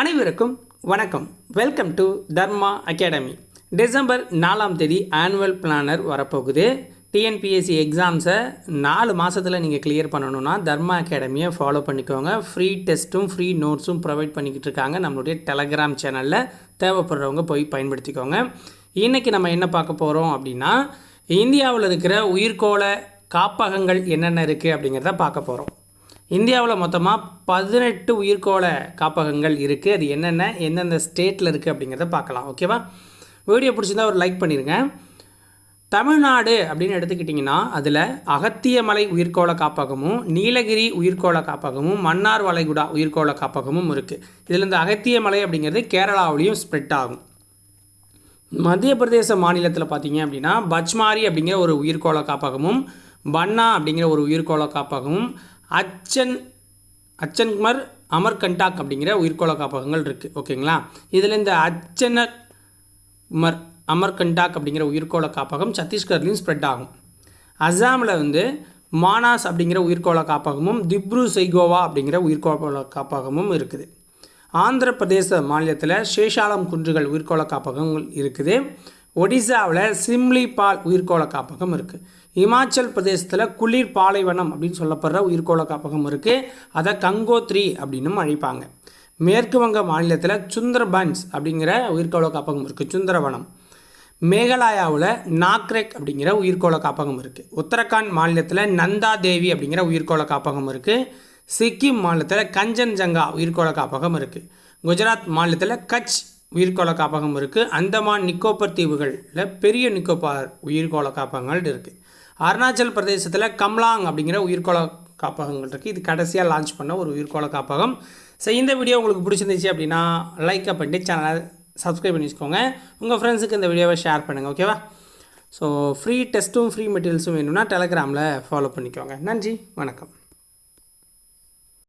அனைவருக்கும் வணக்கம். Welcome to Dharma Academy December நாலாம் தேதி ஆனுவல் பிளானர் வரப்போகுது. டிஎன்பிஎஸ்சி எக்ஸாம்ஸை நாலு மாதத்தில் நீங்கள் கிளியர் பண்ணணும்னா தர்மா அகாடமியை ஃபாலோ பண்ணிக்கோங்க. ஃப்ரீ டெஸ்ட்டும் ஃப்ரீ நோட்ஸும் ப்ரொவைட் பண்ணிக்கிட்டு இருக்காங்க. நம்மளுடைய டெலகிராம் சேனலில் தேவைப்படுறவங்க போய் பயன்படுத்திக்கோங்க. இன்றைக்கி நம்ம என்ன பார்க்க போகிறோம் அப்படின்னா இந்தியாவில் இருக்கிற உயிர்கோள காப்பகங்கள் என்னென்ன இருக்குது அப்படிங்கிறத பார்க்க போகிறோம் இந்தியாவில் மொத்தமாக பதினெட்டு உயிர்கோள காப்பகங்கள் இருக்குது அது என்னென்ன எந்தெந்த ஸ்டேட்டில் இருக்குது அப்படிங்கிறத பார்க்கலாம் ஓகேவா வீடியோ பிடிச்சிருந்தா ஒரு லைக் பண்ணிடுங்க தமிழ்நாடு அப்படின்னு எடுத்துக்கிட்டிங்கன்னா அதில் அகத்தியமலை உயிர்கோள காப்பகமும் நீலகிரி உயிர்கோள காப்பகமும் மன்னார் வளைகுடா உயிர்கோள காப்பகமும் இருக்குது இதில் இந்த அகத்தியமலை அப்படிங்கிறது கேரளாவிலையும் ஸ்ப்ரெட் ஆகும். மத்திய பிரதேச மாநிலத்தில் பார்த்தீங்க அப்படின்னா பச்மாரி அப்படிங்கிற ஒரு உயிர்கோள காப்பகமும் பன்னா அப்படிங்கிற ஒரு உயிர்கோள காப்பகமும் அச்சன் அச்சன்குமார் அமர்கண்டாக் அப்படிங்கிற உயிர்கோள காப்பகங்கள் இருக்குது ஓகேங்களா? இதில் இந்த அச்சனர் மர் அமர்கண்டாக் அப்படிங்கிற உயிர்கோள காப்பகம் சத்தீஸ்கர்லேயும் ஸ்ப்ரெட் ஆகும். அஸ்ஸாமில் வந்து மானாஸ் அப்படிங்கிற உயிர்கோள காப்பகமும் திப்ரு சைகோவா அப்படிங்கிற உயிர்கோள காப்பகமும் இருக்குது. ஆந்திர பிரதேச மாநிலத்தில் சேஷாலம் குன்றுகள் உயிர்கோள காப்பகங்கள் இருக்குது. ஒடிசாவில் சிம்லி பால் உயிர்கோள காப்பகம் இருக்குது இமாச்சல் பிரதேசத்தில் குளிர் பாலைவனம் அப்படின்னு சொல்லப்படுற உயிர்கோள காப்பகம் இருக்குது அதை கங்கோத்ரி அப்படின்னும் அழைப்பாங்க. மேற்கு வங்க மாநிலத்தில் சுந்தரபன்ஸ் அப்படிங்கிற உயிர்கோள காப்பகம் இருக்குது சுந்தரவனம். மேகாலயாவில் நாக்ரெக் அப்படிங்கிற உயிர்கோள காப்பகம் இருக்குது உத்தரகாண்ட் மாநிலத்தில் நந்தா தேவி அப்படிங்கிற உயிர்கோள காப்பகம் இருக்குது சிக்கிம் மாநிலத்தில் கஞ்சன்ஜங்கா உயிர்கோள காப்பகம் இருக்குது குஜராத் மாநிலத்தில் கட்ச் உயிர்கோள காப்பகம் இருக்குது அந்தமான் நிக்கோபர் தீவுகளில் பெரிய நிக்கோபார் உயிர்கோள காப்பகங்கள் இருக்குது அருணாச்சல் பிரதேசத்தில் கம்லாங் அப்படிங்கிற உயிர்கோள காப்பகங்கள் இருக்குது இது கடைசியாக லான்ச் பண்ண ஒரு உயிர்கோள காப்பகம். ஸோ இந்த வீடியோ உங்களுக்கு பிடிச்சிருந்துச்சு அப்படின்னா லைக் பண்ணிட்டு சேனலை சப்ஸ்கிரைப் பண்ணி வச்சுக்கோங்க உங்கள் ஃப்ரெண்ட்ஸுக்கு இந்த வீடியோவை ஷேர் பண்ணுங்கள் ஓகேவா ஸோ ஃப்ரீ டெஸ்ட்டும் ஃப்ரீ மெட்டீரியல்ஸும் வேணும்னா டெலகிராமில் ஃபாலோ பண்ணிக்கோங்க. நன்றி வணக்கம்.